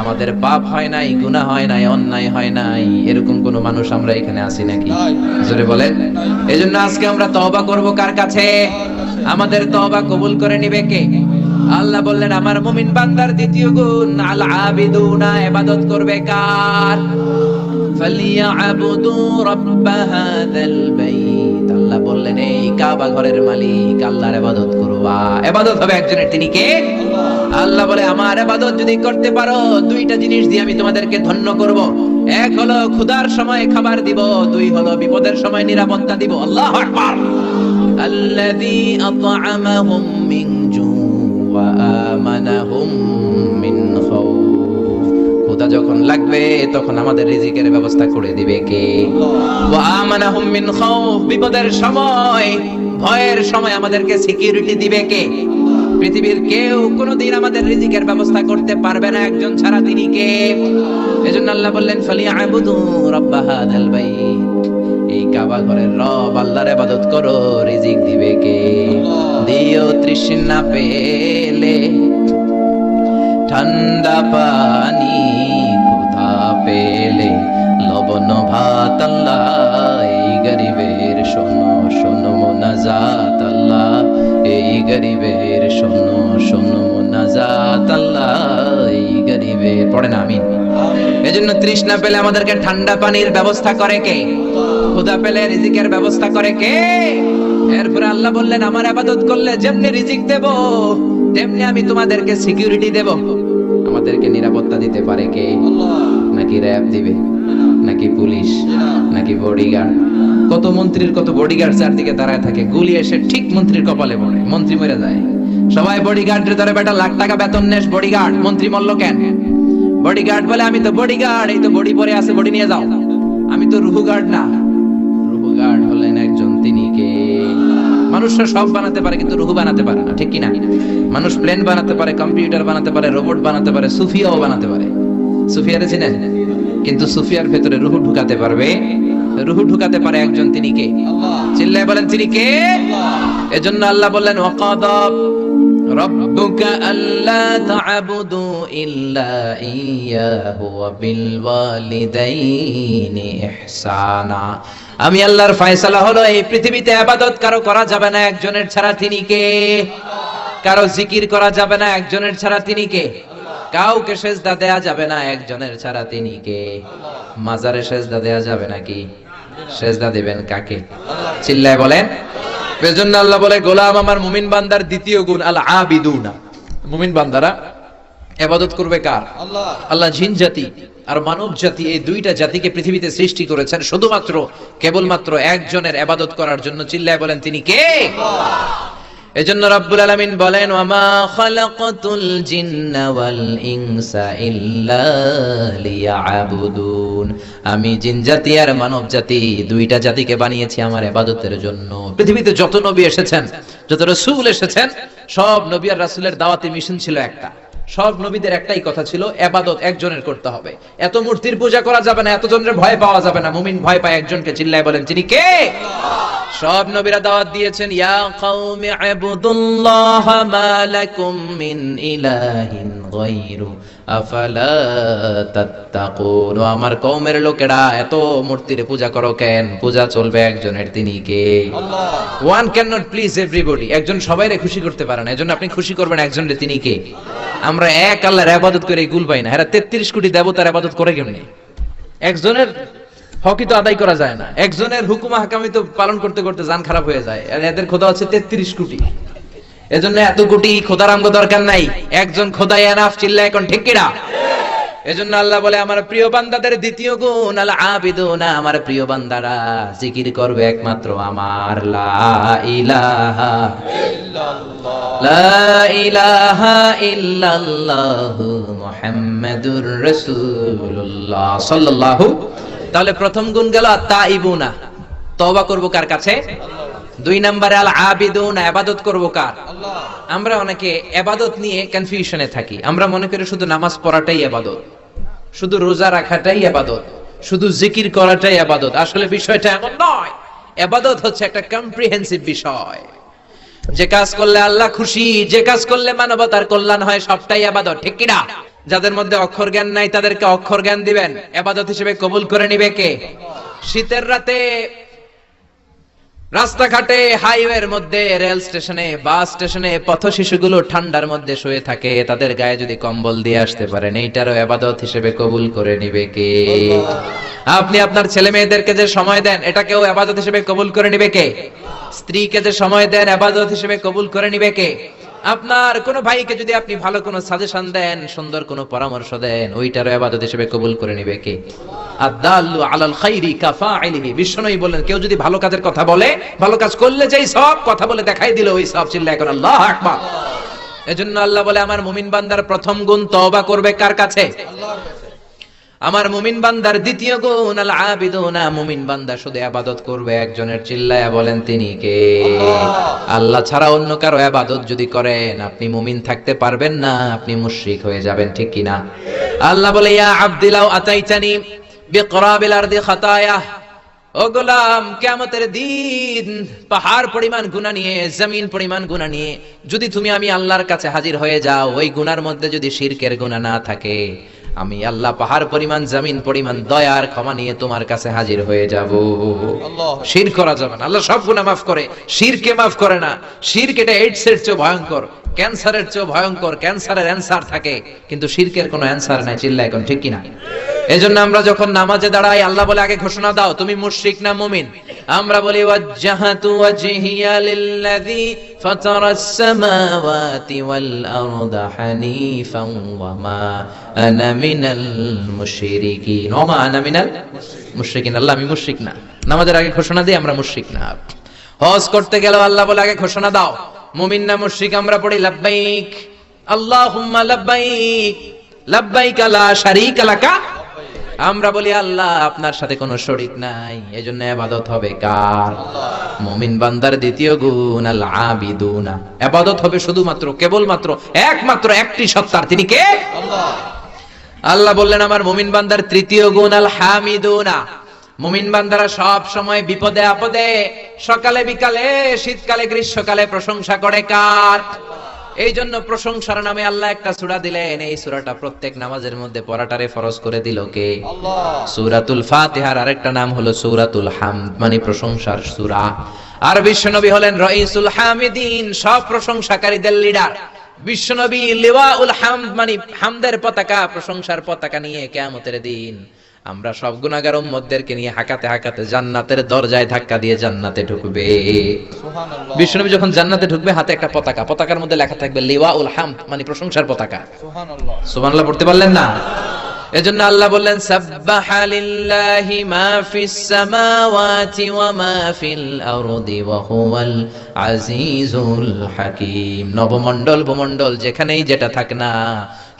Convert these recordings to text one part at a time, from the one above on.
আমাদের পাপ হয় নাই, গুনাহ হয় নাই, অন্যায় হয় নাই, এরকম কোন মানুষ আমরা এখানে আছি নাকি? জোরে বলেন। এজন্য আজকে আমরা তওবা করব কার কাছে? আমাদের তওবা কবুল করে নিবে কে? আল্লাহ বললেন, আমার মুমিন বান্দার দ্বিতীয় গুণ আল আবিদুনা ইবাদত করবে কার? ফালিয়াবুদু রাব্ব হাযাল বাইত। আল্লাহ বললেন, এই কাবা ঘরের মালিক, আল্লাহর ইবাদত করবা ইবাদত হবে একজনের, তিনি কে? আল্লাহ বলে, আমার ইবাদত যদি করতে পারো, দুইটা জিনিস দিয়ে আমি তোমাদেরকে ধন্য করব। এক হলো ক্ষুধার সময় খাবার দিব, দুই হলো বিপদের সময় নিরাপত্তা দিব। আল্লাহু আকবার। আল্লাযী আত'আমাহুম মিন জু ওয়া আমানাহুম মিন যখন লাগবে, তখন আমাদের রিজিকের ব্যবস্থা করে দিবে কে? বিপদের সময়, ভয়ের সময় আমাদেরকে সিকিউরিটি দিবে কে? পৃথিবীর কেউ কোনোদিন আমাদের রিজিকের ব্যবস্থা করতে পারবে না একজন ছাড়া তিনি কে? এজন্য আল্লাহ বললেন, ফালিয়াবুদু রাব্বা হাদাল এই কাবা ঘরের রব আল্লাহর ইবাদত করো, রিজিক দিবে কে? দিও তৃষ্ণা পেলে, ঠান্ডা পানি পড়ে না, আমিন। এজন্য তৃষ্ণা পেলে আমাদেরকে ঠান্ডা পানির ব্যবস্থা করে কে? ক্ষুধা পেলে রিজিকের ব্যবস্থা করে কে? এরপরে আল্লাহ বললেন, আমার আবাদত করলে যেমনি রিজিক দেব, তেমনি আমি তোমাদেরকে সিকিউরিটি দেব। আমাদেরকে নিরাপত্তা দিতে পারে কে? নাকি র্যাব দিবে? নাকি পুলিশ? নাকি বডিগার্ড কত মন্ত্রীর কত বডিগার্ড চারদিকে দাঁড়ায় থাকে। গুলি এসে ঠিক মন্ত্রীর কপালে পড়ে। মন্ত্রী মরে যায়। সবাই বডিগার্ডের ধরে, বেটা, লাখ টাকা বেতন নেস বডিগার্ড মন্ত্রী মল্ল কেন? বডিগার্ড বলে আমি তো বডিগার্ড এই তো বডি পরে আছে বডি নিয়ে যাও। আমি তো রুহু গার্ড না। রুহু গার্ড হলেন একজন তিনি কে? মানুষরা সব বানাতে পারে কিন্তু রুহু বানাতে পারে না ঠিক কি না মানুষ প্লেন বানাতে পারে কম্পিউটার বানাতে পারে রোবট বানাতে পারে সুফিয়াও বানাতে পারে। সুফিয়ারে চিনেন কিন্তু সুফিয়ার ভেতরে রুহু ঢুকাতে পারবে? রুহু ঢুকাতে পারে একজন তিনি কে? চিল্লায় বলেন তিনি কে? এজন্য আল্লাহ বললেন ওয়াকাদা ربك ألا تعبدوا إلا إياه وبالوالدين إحسانا আমি আল্লাহর ফয়সালা হলো এই পৃথিবীতে আবাদত কারো করা যাবে না একজনের ছাড়া তিনি কে কারো জিকির করা যাবে না একজনের ছাড়া তিনি কে কাউকে সেজদা দেয়া যাবে না একজনের ছাড়া তিনি কে মাজারে সেজদা দেয়া যাবে নাকি সেজদা দিবেন কাকে? চিল্লায় বলেন, এজন্য আল্লাহ বলে, গোলাম আমার মুমিন বান্দার দ্বিতীয় গুণ আল আবিদুনা মুমিন বান্দারা এবাদত করবে কার? আল্লাহ জিন জাতি আর মানব জাতি, এই দুইটা জাতিকে পৃথিবীতে সৃষ্টি করেছেন শুধুমাত্র, কেবলমাত্র একজনের এবাদত করার জন্য। চিল্লায় বলেন, তিনি কে? এজন্য রাব্বুল আলামিন বলেন, ওয়ামা খালাকাতুল জিন্না ওয়াল ইনসা ইল্লা লিয়াবুদুন। আমি জিন জাতি আর মানব জাতি দুইটা জাতিকে বানিয়েছি আমার ইবাদতের জন্য। পৃথিবীতে যত নবী এসেছেন, যত রাসূল এসেছেন, সব নবী আর রাসূলের দাওয়াতি মিশন ছিল একটা। সব নবীদের একটাই কথা ছিল, এবাদত একজনের করতে হবে। এত মূর্তির পূজা করা যাবে না এত জনের ভয় পাওয়া যাবে না। মুমিন ভয় পায় একজনকে চিল্লায় বলেন, তিনি কে? সব নবীরা দাওয়াত দিয়েছেন, ইয়া কওমি ইবুদুল্লাহ মা লাকুম মিন ইলাহিন গায়রু, আফালা তাত্তাকুন? আমার কওমের লোকেরা, এত মূর্তির পূজা করো কেন? পূজা চলবে একজনের, তিনি কে? আল্লাহ one can not please everybody একজন সবাইরে খুশি করতে পারে না, এজন্য আপনি খুশি করবেন একজনের, তিনি কে? আমরা এক আল্লাহর আবাদত করে গুল পাই না। এরা 33 কোটি দেবতার আবাদত করে কেমনি? একজনের হকি তো আদায় করা যায় না। একজনের হুকুম হাকামি তো পালন করতে করতে যান খারাপ হয়ে যায়। আর এদের খোদা হচ্ছে 33 কোটি। এজন্য এত কোটি খোদার আমগো দরকার নাই। একজন খোদাই এনাফ চিল্লা এখন ঠিক কিনা এজন্য আল্লাহ বলে, আমার প্রিয় বান্দাদের দ্বিতীয় গুণ, আল আবিদুনা, আমার প্রিয় বান্দারা, জিকির করবে একমাত্র আমার। লা ইলাহা লা ইলাহা ইল্লাল্লাহ মুহাম্মাদুর রাসূলুল্লাহ সাল্লাল্লাহু। তাহলে প্রথম গুণ গেল তাইবুনা তওবা করব কার কাছে? দুই নম্বরে আল আবিদুনা ইবাদত করব কার? আমরা অনেকে এবাদত নিয়ে কনফিউশনে থাকি। আমরা মনে করি শুধু নামাজ পড়াটাই এবাদত শুধু রোজা রাখাটাই আবাদত, শুধু জিকির করাটাই এবাদত আসলে বিষয়টা এমন নয়। এবাদত হচ্ছে একটা কম্প্রিহেন্সিভ বিষয়। যে কাজ করলে আল্লাহ খুশি, যে কাজ করলে মানবতার কল্যাণ হয়, সবটাই আবাদত, ঠিক কিনা? যাদের মধ্যে অক্ষর জ্ঞান নাই, তাদেরকে অক্ষর জ্ঞান দিবেন। এবাদত হিসেবে কবুল করে নিবে কে? শীতের রাতে রাস্তাঘাটে হাইওয়ের মধ্যে, রেল স্টেশনে, বাস স্টেশনে পথ শিশুগুলো ঠান্ডার মধ্যে শুয়ে থাকে। তাদের গায়ে যদি কম্বল দিয়ে আসতে পারেন, এইটারও আবাদত হিসেবে কবুল করে নিবে কে? আপনি আপনার ছেলে মেয়েদেরকে যে সময় দেন, এটাকেও আবাদত হিসেবে কবুল করে নিবে কে? স্ত্রীকে যে সময় দেন, আবাদত হিসেবে কবুল করে নিবে কে? আপনার কোনো ভাইকে যদি আপনি ভালো কোনো সাজেশন দেন, সুন্দর কোনো পরামর্শ দেন, ওইটারও আবাদত হিসেবে কবুল করে নিবে কে? আদাল্লু আলাল খাইরি কাফাইলিহি। বিশ্বনবী বলেন কেউ যদি ভালো কাজের কথা বলে, ভালো কাজ করলে যেই সব কথা বলে দেখাই দিল, ওই সব চিল্লা এখন আল্লাহ আকবার। এজন্য আল্লাহ বলে, আমার মুমিন বান্দার প্রথম গুণ তওবা করবে কার কাছে? আমার মুমিন বান্দার দ্বিতীয় গুণ আল আবিদুনা মুমিন বান্দা শুধু ইবাদত করবে একজনের চিল্লায়া বলেন তিনি কে? আল্লাহ। ছাড়া অন্য কারও ইবাদত যদি করেন আপনি মুমিন থাকতে পারবেন না আপনি মুশরিক হয়ে যাবেন ঠিক কি না? আল্লাহ বলে ইয়া আব্দিলাও আতাইতানি বিকরাবিল আরদি খাতায়া। ও গোলাম কেমতের দিন পাহাড় পরিমাণ গুণা নিয়ে জমিন পরিমাণ গুণা নিয়ে যদি তুমি আমি আল্লাহর কাছে হাজির হয়ে যাও ওই গুনার মধ্যে যদি শিরকের গুণা না থাকে আমি আল্লাহ পাহাড় পরিমাণ জমিন পরিমাণ দয়ার ক্ষমা নিয়ে তোমার কাছে হাজির হয়ে যাব। শির করা যাবে না। আল্লাহ সব গুণা মাফ করে। শিরকে মাফ করে না। শিরকে এটা এইডস এর চেয়ে ভয়ঙ্কর। ক্যান্সারের চেয়ে ভয়ঙ্কর, ক্যান্সারের অ্যান্সার থাকে, কিন্তু শিরকের কোনো অ্যান্সার নাই চিল্লা এখন ঠিক কিনা? এজন্য আমরা যখন নামাজে দাঁড়াই, আল্লাহ বলে, আগে ঘোষণা দাও, তুমি মুশরিক না মুমিন? আমরা বলি, ওয়াজ্জাহাতু ওয়াজহিয়া লিল্লাযী ফাতারাস সামাওয়াতি ওয়াল আরদা হানিফান ওয়া মা আনা মিনাল মুশরিকিন. ওয়া মা আনা মিনাল মুশরিকিন? আল্লাহ, আমি মুশরিক না। নামাজের আগে ঘোষণা দিই, আমরা মুশরিক না। হজ করতে গেলে আল্লাহ বলে, আগে ঘোষণা দাও। মুমিন না মুশরিক আমরা পড়ি লাব্বাইক। আল্লাহুম্মা লাব্বাইক। লাব্বাইক লা শারীকা লাকা। আমরা বলি আল্লাহ আপনার সাথে কোনো শরিক নাই। এজন্য ইবাদত হবে কার? মুমিন বান্দার দ্বিতীয় গুণ আল আবিদুনা। ইবাদত হবে শুধুমাত্র কেবলমাত্র একমাত্র একটি সত্তার। তিনি কে? আল্লাহ বললেন আমার মুমিন বান্দার তৃতীয় গুণ আল হামিদুনা। মুমিন বান্দারা সব সময় বিপদে আপদে সকালে বিকালে শীতকালে গ্রীষ্মকালে প্রশংসা করে কার? এই জন্য প্রশংসার নামে আল্লাহ একটা সূরা দিলেন। এই সূরাটা প্রত্যেক নামাজের মধ্যে পড়াটারে ফরজ করে দিল কে? সূরাতুল ফাতিহার আরেকটা নাম হলো সূরাতুল হামদ মানে প্রশংসার সূরা। আর বিশ্বনবী হলেন রাইসুল হামিদিন সব প্রশংসাকারীদের লিডার। বিশ্বনবী লিওয়াউল হামদ মানে হামদের পতাকা প্রশংসার পতাকা নিয়ে কিয়ামতের দিন। আমরা সব গুনাহগার উম্মতদেরকে নিয়ে হাকাতে হাকাতে জান্নাতের দরজায় ধাক্কা দিয়ে জান্নাতে ঢুকবে। বিশ্বনবী যখন জান্নাতে ঢুকবে হাতে একটা পতাকা। পতাকার মধ্যে লেখা থাকবে লিওয়াউল হামদ মানে প্রশংসার পতাকা। সুবহানাল্লাহ। পড়তে পারলেন না? এজন্য আল্লাহ বললেন সাব্বাহা লিল্লাহি মা ফিস সামাওয়াতি ওয়া মা ফিল আরদি ওয়া হুয়াল আজিজুল হাকীম। নবমণ্ডল ভূমণ্ডল যেখানেই যেটা থাক না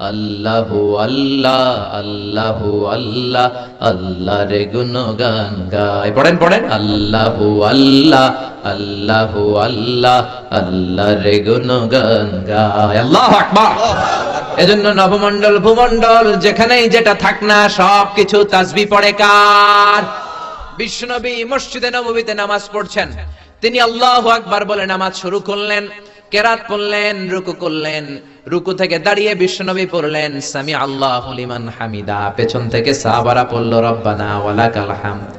আল্লাহু আল্লাহ আল্লাহু আল্লাহ, আল্লাহর গুণ গান গায়। পড়েন পড়েন। আল্লাহু আল্লাহ আল্লাহু আল্লাহ, আল্লাহর গুণ গান গায়। আল্লাহু আকবার। এজন্য নবমণ্ডল, ভূমণ্ডল, যেখানেই যেটা থাক না, সবকিছু তাসবি পড়ে কার? বিশ্বনবী মসজিদে নববীতে নামাজ পড়ছেন। তিনি আল্লাহু আকবার বলে নামাজ শুরু করলেন। কেরাত পড়লেন, রুকু করলেন, রুকু থেকে দাঁড়িয়ে বিশ্বনবী পড়লেন সামি আল্লাহু লিমান হামিদা, পেছন থেকে সাহাবারা পড়ল, রব্বানা ওয়ালাকাল হামদ।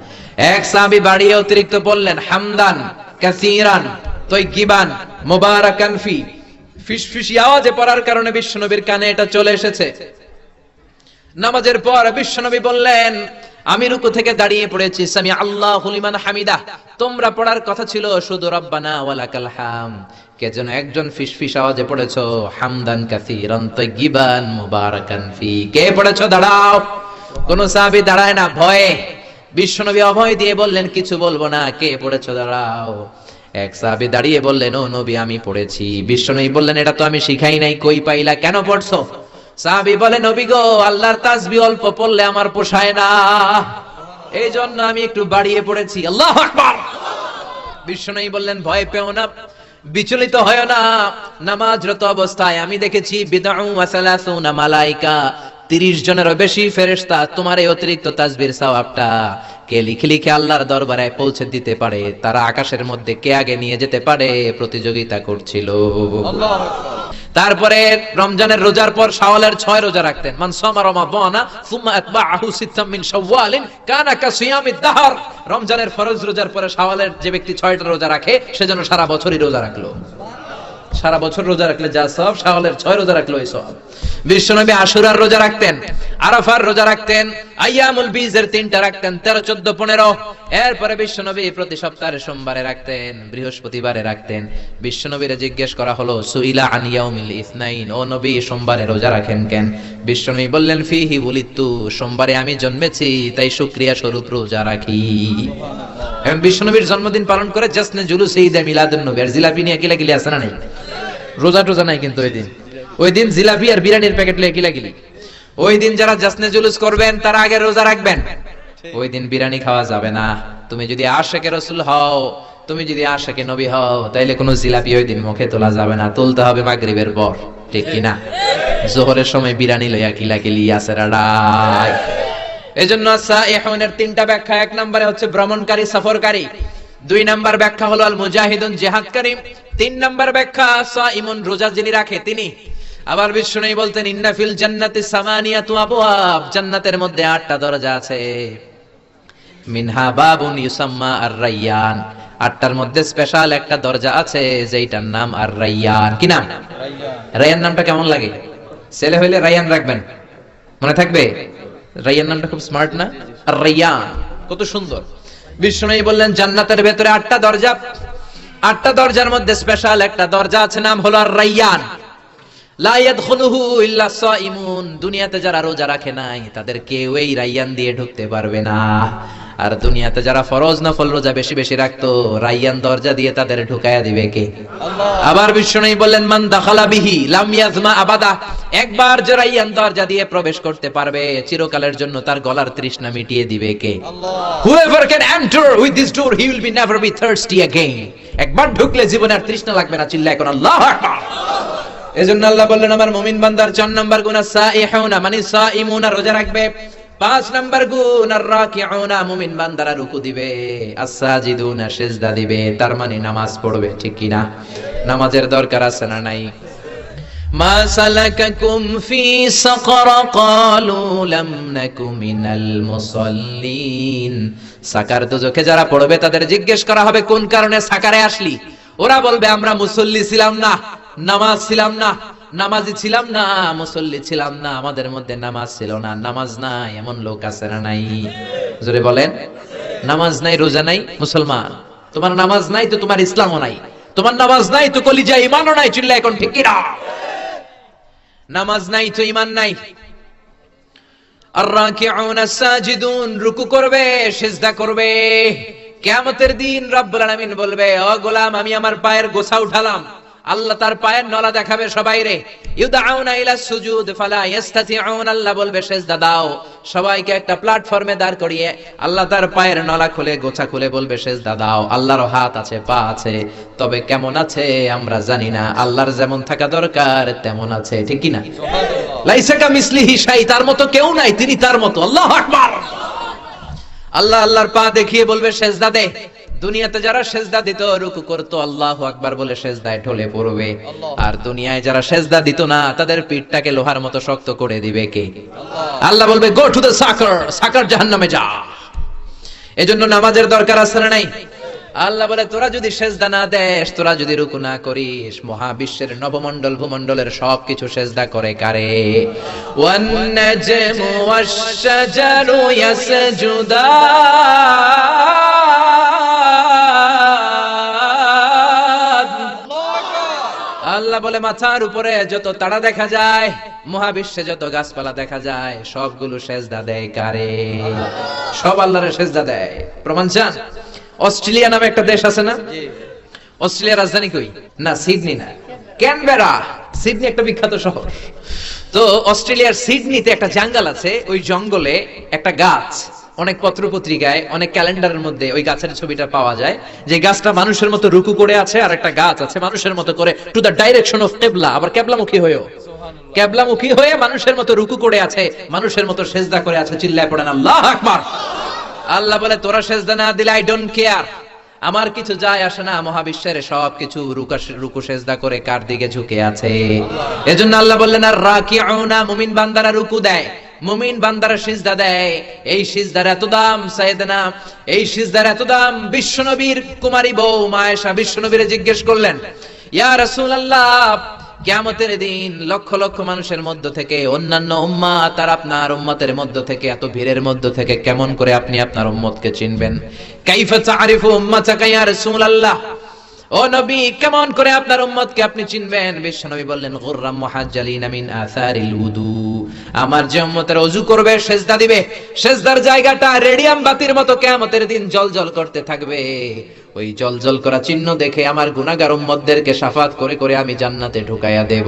এক সাহাবী বাড়িয়ে অতিরিক্ত পড়লেন, হামদান, কাসীরান তৈগিবান মুবারাকান ফি, ফিসফিসি আওয়াজে পড়ার কারণে বিশ্বনবীর কানে এটা চলে এসেছে। নামাজের পর বিশ্বনবী বললেন আমি রুকু থেকে দাঁড়িয়ে পড়েছি। সামি আল্লাহ লিমান হামিদা। তোমরা পড়ার কথা ছিল, শুধু রব্বানা ওয়ালাকাল হাম। কে যেন একজন ফিসফিস আওয়াজে পড়েছো, হামদান কাসীরান তাইয়িবান মুবারাকান ফি। কে পড়েছো? দাঁড়াও। কোন সাহাবী দাঁড়ায় না, ভয়ে। বিশ্বনবী অভয় দিয়ে বললেন, কিছু বলব না, কে পড়েছো? দাঁড়াও। এক সাহাবী দাঁড়িয়ে বললেন, ও নবী, আমি পড়েছি। বিশ্বনবী বললেন, এটা তো আমি শিখাই নাই, কই পাইলা? কেন পড়ছো? সাহাবী বলে, নবী গো, আল্লাহর তাসবি অল্প পড়লে আমার পোষায় না। এই জন্য আমি একটু বাড়িয়ে পড়েছি। আল্লাহ আকবার। বিশ্বনবী বললেন, ভয় পেও না, বিচলিত হয় না। নামাজরত অবস্থায় আমি দেখেছি বিদআউ ওয়া সালাসুনা মালাইকা। 30 জনেরও বেশি ফেরেশতা তোমার এই অতিরিক্ত তাসবির সওয়াবটা কে লিখে লিখে আল্লাহর দরবারে পৌঁছে দিতে পারে, তারা আকাশের মধ্যে কে আগে নিয়ে যেতে পারে, প্রতিযোগিতা করছিল। তারপরে রমজানের রোজার পর শাওয়ালের ছয় রোজা রাখতেন। মান সামা রমাদানা, সুম্মা আতবাহু সিত্তাম মিন শাওয়ালিন, কানা কা সিয়ামি দাহর। রমজানের ফরজ রোজার পরে শাওয়ালের যে ব্যক্তি ছয়টা রোজা রাখে সেজন্য সারা বছরই রোজা রাখল। সারা বছর রোজা রাখলে যা সব শাওয়ালের ছয় রোজা রাখল এই সব। বিশ্বনবী আশুরার রোজা রাখতেন, আরাফার রোজা রাখতেন, আইয়ামুল বীজের তিনটা রাখতেন, তেরো, চোদ্দ, পনেরো। এরপরে বিশ্বনবী প্রতি সপ্তাহে সোমবারে রাখতেন, বৃহস্পতিবারে রাখতেন। বিশ্বনবীরে জিজ্ঞেস করা হলো, সুইলা আন ইয়াউমিল ইসনাইন, ও নবী সোমবারে রোজা রাখেন কেন? বিশ্বনবী বললেন, ফিহি বলিতু সোমবারে আমি জন্মেছি, তাই শুকরিয়া স্বরূপ রোজা রাখি। বিশ্বনবীর জন্মদিন পালন করে, জাসনে জুলুস ঈদে মিলাদুন নবী, আর জিলাপি নিয়ে কিলাকিলি আছে না নাই? রোজা টোজা নাই কিন্তু ওই দিন। ওই দিন জিলাপি আর বিরিয়ানির প্যাকেট লিয়ে কিলাকিলি ওই দিন যারা জাসনে জুলুস করবেন, তারা আগে রোজা রাখবেন। ওই দিন বিরিয়ানি খাওয়া যাবে না। তুমি যদি আশেকে রসুল হও, তুমি যদি আশেকে নবী হও, তাইলে কোনো জিলাপি ওই দিন মুখে তোলা যাবে না। তুলতে হবে মাগরিবের পর, ঠিক কি না? জোহরের সময় বিরিয়ানি লইয়া কিলাকিলি আছে রাডাই এজন্য সাইহুনের তিনটা ব্যাখ্যা, এক নম্বরে হচ্ছে ভ্রমণকারী, সফরকারী। দুই নাম্বার ব্যাখ্যা হলো আল মুজাহিদুন জিহাদকারী তিন নম্বর ব্যাখ্যা সাইমুন রোজা যিনি রাখে তিনি। আবার বিষ্ণু বলতেন, ইন্না ফিল জান্নাতি সামানিয়াতু আবওয়াব। জান্নাতের মধ্যে আটটা দরজা আছে। মিনহা বাবুন ইউসাম্মা আর রাইয়ান আটটার মধ্যে স্পেশাল একটা দরজা আছে যেটার নাম আর রাইয়ান কি নাম? রাইয়ান নামটা কেমন লাগে? ছেলে হইলে রাইয়ান রাখবেন। মনে থাকবে? রাইয়ান নামটা খুব স্মার্ট না? আর রাইয়ান কত সুন্দর। বিষ্ণুই বললেন, জান্নাতের ভেতরে আটটা দরজা। আটটা দরজার মধ্যে স্পেশাল একটা দরজা আছে নাম হলো আর রাইয়ান লা ইয়াদখুলুহু ইল্লা সাইমুন দুনিয়াতে যারা রোজা রাখে নাই তাদের কেউ এই রাইয়ান দিয়ে ঢুকতে পারবে না। আর দুনিয়াতে যারা ফরজ না ফল রোজা বেশি বেশি রাখতো রাইয়ান দরজা দিয়ে তাদের ঢুকায়া দিবে কে? আবার বিষ্ণুই বললেন মান দাখালা বিহি লাম ইয়াজমা আবাদা। একবার যে রাইয়ান দরজা দিয়ে প্রবেশ করতে পারবে চিরকালের জন্য তার গলার তৃষ্ণা মিটিয়ে দিবে কে? whoever can enter with this door he will be never be thirsty again একবার ঢুকলে জীবনে আর তৃষ্ণা লাগবে না চিল্লা এখন আল্লাহ আকবার। এজন্য আল্লাহ বললেন, আমার মুমিন বান্দার চার নাম্বার গুণ সাইহুনা মানে সাইমুনা, রোজা রাখবে। পাঁচ নাম্বার গুণ আর রাকিউনা, মুমিন বান্দারা রুকু দিবে। আসাজিদুনা সিজদা দিবে। তার মানে নামাজ পড়বে, ঠিক কি না নামাজের দরকার আছে না নাই? মা সালাকাকুম ফি সাকার ক্বালু লাম নাকু মিনাল মুসাল্লিন। সাকার দুজকে যারা পড়বে, তাদের জিজ্ঞেস করা হবে, কোন কারণে সাকারে আসলি? ওরা বলবে, আমরা মুসল্লি ছিলাম না। নামাজ ছিলাম না, নামাজি ছিলাম না, মুসল্লি ছিলাম না, আমাদের মধ্যে নামাজ ছিল না, নামাজ নাই, এমন লোক আছে না নাই। জোরে বলেন, নামাজ নাই, রোজা নাই, মুসলমান। তোমার নামাজ নাই তো তোমার ইসলামও নাই। তোমার নামাজ নাই তো কলিজা ইমানও নাই চিল্লা এখন ঠিক কিনা? নামাজ নাই তো ইমান নাই। আর রাকিউন সাজিদুন, রুকু করবে, সিজদা করবে। কিয়ামতের দিন রব্বুল আলামিন বলবে, ও গোলাম, আমি আমার পায়ের গোছা উঠালাম। আল্লাহ তার পায়ের নলা দেখাবে সবাই রে ইউদাউনা ইলা সুজুদ ফালা ইস্তাতিউন আল্লাহ বলবে সিজদা দাও। সবাইকে একটা প্ল্যাটফর্মে দাঁড় করিয়ে আল্লাহ তার পায়ের নলা খুলে গোছা খুলে বলবে সিজদা দাও। আল্লাহর হাত আছে পা আছে। তবে কেমন আছে আমরা জানি না। আল্লাহর যেমন থাকা দরকার তেমন আছে। ঠিক কি না লাইসাকা মিসলিহি শাই তার মতো কেউ নাই তিনি তার মতো। আল্লাহু আকবার। আল্লাহ আল্লাহর পা দেখিয়ে বলবে সেজদা দে। দুনিয়াতে যারা সেজদা দিত রুকু করতো আল্লাহ আকবার বলে সেজদায় ঢলে পড়বে। আর দুনিয়ায় যারা সেজদা দিত না তাদের পিঠটাকে লোহার মতো শক্ত করে দিবে কে? আল্লাহ বলবে গো টু দ্য সাকার সাকার জাহান্নামে যা। এজন্য নামাজের দরকার আছে না নাই? আল্লাহ বলে তোরা যদি সেজদা না দেস তোরা যদি রুকু না করিস মহাবিশ্বের নবমণ্ডল ভূমণ্ডলের সবকিছু সেজদা করে কারে? ওয়ান নাজমু ওয়াশ-শাজারু ইয়াসজুদান আল্লাহ বলে মাথার উপরে যত তারা দেখা যায় মহাবিশ্বে যত গাছপালা দেখা যায় সবগুলো সেজদা দেয় কারে? সব আল্লাহরে সেজদা দেয়। প্রমাণ চান? অস্ট্রেলিয়া নামে একটা দেশ আছে না? অস্ট্রেলিয়ার রাজধানী কই? না সিডনি না। ক্যানবেরা। সিডনি একটা বিখ্যাত শহর। তো অস্ট্রেলিয়ার সিডনিতে একটা জঙ্গল আছে ওই জঙ্গলে একটা গাছ। অনেক পত্র পত্রিকায় অনেক ক্যালেন্ডারের মধ্যে ওই গাছের ছবিটা পাওয়া যায়, যে গাছটা মানুষের মতো রুকু করে আছে আর একটা গাছ আছে মানুষের মতো করে টু দ্য ডাইরেকশন অফ কেবলা আবার কেবলামুখী হয়েও। কেবলামুখী হয়ে মানুষের মতো রুকু করে আছে, মানুষের মতো সেজদা করে আছে, চিল্লায় পড়েন, আল্লাহ আকবার! আল্লাহ বলে, তোরা সেজদা না দিলে আই ডোন্ট কেয়ার আমার কিছু যায় আসে না, মহাবিশ্বের সব কিছু রুকু সেজদা করে কার দিকে ঝুঁকে আছে? এজন্য আল্লাহ বললেন, আর রাকিউনা, মুমিন বান্দারা রুকু দেয়। মুমিন বান্দারা সিজদা দেয়। এই সিজদার এত দাম, সাইয়েদনা, এই সিজদার এত দাম, বিশ্বনবীর কুমারী বউ মায়েশা বিশ্বনবীরে জিজ্ঞেস করলেন, ইয়া রাসূলুল্লাহ, কিয়ামতের দিন লক্ষ লক্ষ মানুষের মধ্য থেকে, অন্যান্য উম্মাত আর আপনার উম্মতের মধ্য থেকে, এত ভিড়ের মধ্য থেকে কেমন করে আপনি আপনার উম্মতকে চিনবেন? কাইফা তারিফু উম্মাতাকা ইয়া রাসূলুল্লাহ? ও নবী, কেমন করে আপনার উম্মতকে আপনি চিনবেন? বললেন, গুররাম মুহাজ্জালিন মিন আসারিল উযু আমার যে উম্মতের ওযু করবে, সেজদা দিবে। সেজদার জায়গাটা রেডিয়াম বাতির মতো কিয়ামতের দিন জ্বলজ্বল করতে থাকবে। ওই জ্বলজ্বল করা চিহ্ন দেখে আমার গুনাহগার উম্মতদেরকে শাফাত করে করে আমি জান্নাতে ঢুকাইয়া দেব।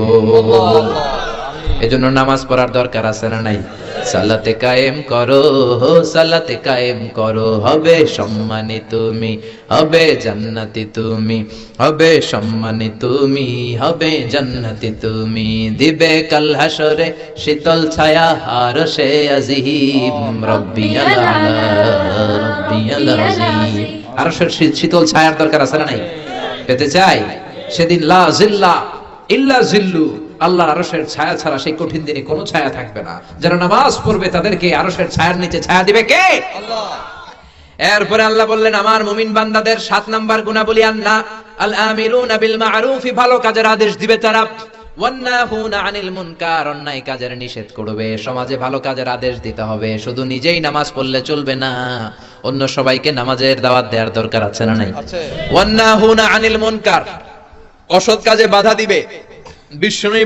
এজন্য নামাজ পড়ার দরকার আছে না নাই? সালাতে কায়েম করো, সালাতে কায়েম করো। হবে সম্মানী তুমি, হবে জান্নাতি তুমি, হবে সম্মানী তুমি, হবে জান্নাতি তুমি। দিবে কাল হাসরে শীতল ছায়া, আর সে আজিম রব্বিয়াল আলা রব্বিয়াল আজিম আর শীতল ছায়ার দরকার আছে না নাই? পেতে চাই? সেদিন লা জিল্লা, ইল্লা জিল্লু। আল্লাহর আরশের ছায়া ছাড়া সেই কঠিন দিনে কোনো ছায়া থাকবে না। যারা নামাজ পড়বে তাদেরকে আরশের ছায়ার নিচে ছায়া দিবে কে? এরপরে আল্লাহ বললেন আমার মুমিন বান্দাদের সাত নাম্বার গুণাবলী আন্না আল আমিরুনা বিল মারুফি ভালো কাজের আদেশ দিবে তারা। ওয়ান্নাহুনা আনিল মুনকার অন্যায় কাজের নিষেধ করবে। সমাজে ভালো কাজের আদেশ দিতে হবে। শুধু নিজেই নামাজ পড়লে চলবে না। অন্য সবাইকে নামাজের দাওয়াত দেওয়ার দরকার আছে না নাই? আনিল মুনকার অসৎ কাজে বাধা দিবে।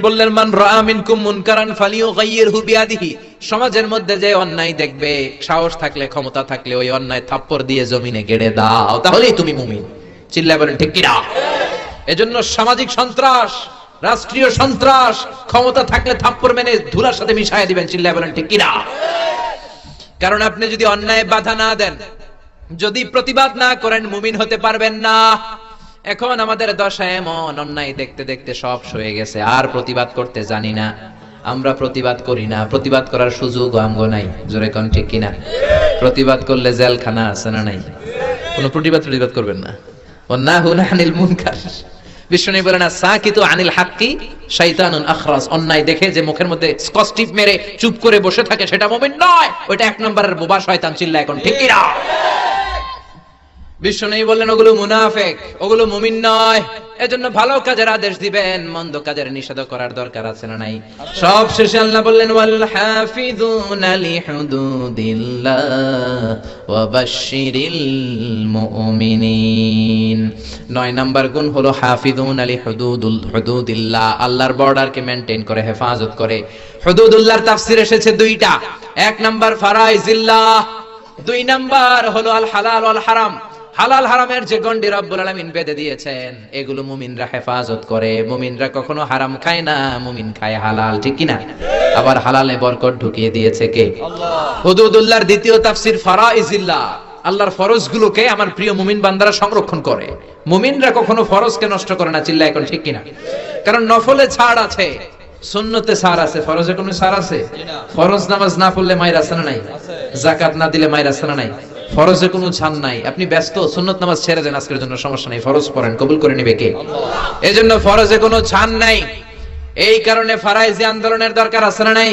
বললেন, মান রাআ মিনকুম মুনকারান ফালিয়ুগাইয়িরহু বিয়াদিহি। সমাজের মধ্যে যে অন্যায় দেখবে, সাহস থাকলে, ক্ষমতা থাকলে, ওই অন্যায় দিয়ে জমিনে গেড়ে দাও, তাহলেই তুমি মুমিন। বলেন, ঠিক এজন্য সামাজিক সন্ত্রাস, রাষ্ট্রীয় সন্ত্রাস, ক্ষমতা থাকলে থাপ্পড় মেনে ধুলার সাথে মিশায় দিবেন, চিল্লায় বলেন, ঠিক কিনা কারণ আপনি যদি অন্যায় বাধা না দেন, যদি প্রতিবাদ না করেন, মুমিন হতে পারবেন না। এখন আমাদের দশা এমন, অন্যায় দেখতে দেখতে সব সয়ে গেছে, আর প্রতিবাদ করতে জানি না। আমরা প্রতিবাদ করি না, প্রতিবাদ করার সুযোগ আঙ্গ নাই। জোরে কোন ঠিক কিনা? প্রতিবাদ করলে জেলখানা আছে না নাই? কোনো প্রতিবাদ প্রতিবাদ করবেন না। অন্যাহুন আনিল মুনকার। বিষ্ণু না সাকিতু আনিল হাক্কি শয়তানুন আখরাস অন্যায় দেখে যে মুখের মধ্যে স্কস্টিপ মেরে চুপ করে বসে থাকে, সেটা মুমিন নয়। ওইটা এক নম্বরের বোবা শয়তান চিল্লা এখন ঠিক কিনা? বিশ্ব নেই বললেন, ওগুলো মুনাফেক, ওগুলো মুমিন নয়। এজন্য ভালো কাজের আদেশ দিবেন, মন্দ কাজের নিষেধ করার দরকার আছে না নাই? সব শেষে আল্লাহ বললেন ওয়াল হাফিযুনা লিহুদুদিল্লাহ ওয়া বাশশিরিল মুমিনিন। নয় নাম্বার গুণ হলো হাফিযুনা লিহুদুদুল, হুদুদিল্লাহ। আল্লাহর বর্ডারকে মেইনটেইন করে, হেফাজত করে। হুদুদুল্লাহর তাফসীর এসেছে দুইটা। এক নাম্বার ফারাইজিল্লাহ, দুই নাম্বার হলো আল হালাল ওয়াল হারাম হালাল হারামের যে গন্ডি রব্বুল আলামিন বেঁধে দিয়েছেন, এগুলো মুমিনরা হেফাজত করে। মুমিনরা কখনো হারাম খায় না, মুমিন খায় হালাল, ঠিক কি না আবার হালালে বরকত ঢুকিয়ে দিয়েছে কে? হুদুদুল্লাহর দ্বিতীয় তাফসীর ফারাইজিল্লাহ। আল্লাহর ফরজগুলোকে আমার প্রিয় মুমিন বান্দারা সংরক্ষণ করে। মুমিনরা কখনো ফরজকে নষ্ট করে না চিল্লা এখন ঠিক কিনা? কারণ নফলে ছাড় আছে, সুন্নতে সার আছে, ফরজে কোনো সার আছে? ফরজ নামাজ না পড়লে মায়ের আছে না নাই জাকাত না দিলে মায়ের আছে না নাই। ফরজে কোনো ছান নাই। আপনি ব্যস্ত, সুন্নত নামাজ ছেড়ে দেন, আজকের জন্য সমস্যা নেই। ফরজ পড়েন, কবুল করে নিবে কে? এই জন্য ফরজে কোনো ছান নাই। এই কারণে ফারাইজি আন্দোলনের দরকার আছে না নাই?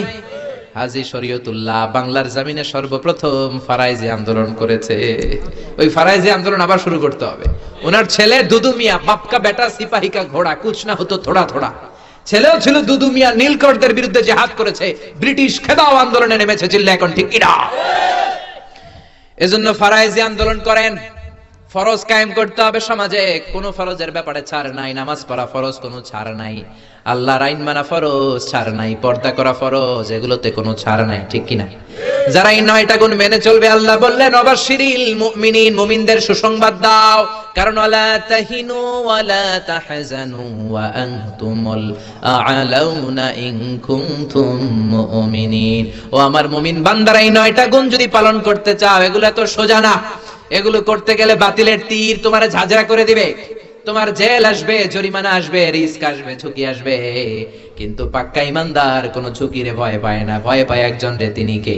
হাজি শরীয়তুল্লাহ বাংলার জামিনে সর্বপ্রথম ফারাইজি আন্দোলন করেছে। ওই ফারাইজি আন্দোলন আবার শুরু করতে হবে। ওনার ছেলে দুদু মিয়া, বাপকা বেটা, সিপাহিকা ঘোড়া কুছ না হতো, থোড়া থোড়া। ছেলেও ছিল দুদু মিয়া, নীলকরদের বিরুদ্ধে জেহাদ করেছে। ব্রিটিশ খেদাও আন্দোলনে নেমেছে চিল্লা এখন ঠিক কিনা এজন্য ফারাইজি আন্দোলন করেন। ফরজ কায়েম করতে হবে সমাজে। কোন ফরজের ব্যাপারে ছাড় নাই, নামাজ পড়া ফরজ, কোনো ছাড় নাই। আল্লাহর আইন মানা ফরজ, ছাড় নাই, পর্দা করা ফরজ, এগুলোতে কোনো ছাড় নাই, ঠিক কিনা? যারা এই নয়টা গুণ মেনে চলবে, আল্লাহ বললেন অবাশিরিল মুমিনিন, মুমিনদের সুসংবাদ দাও। কারণ, ওয়ালা তাহিনু ওয়ালা তাহজানু ওয়া আনতুমুল আ'লাউনা ইন কুনতুম মুমিনিন। ও আমার মুমিন বান্দারা, এই নয়টা গুণ যদি পালন করতে চাও, এগুলো তো সোজা না। এগুলো করতে গেলে বাতিলের তীর তোমারে ঝাঁঝরা করে দিবে। তোমার জেল আসবে, জরিমানা আসবে, রিস্ক আসবে, ঝুঁকি আসবে। কিন্তু পাক্কা ইমানদার কোনো ঝুঁকিরে ভয় পায় না। ভয় পায় একজন রে, তিনি কে?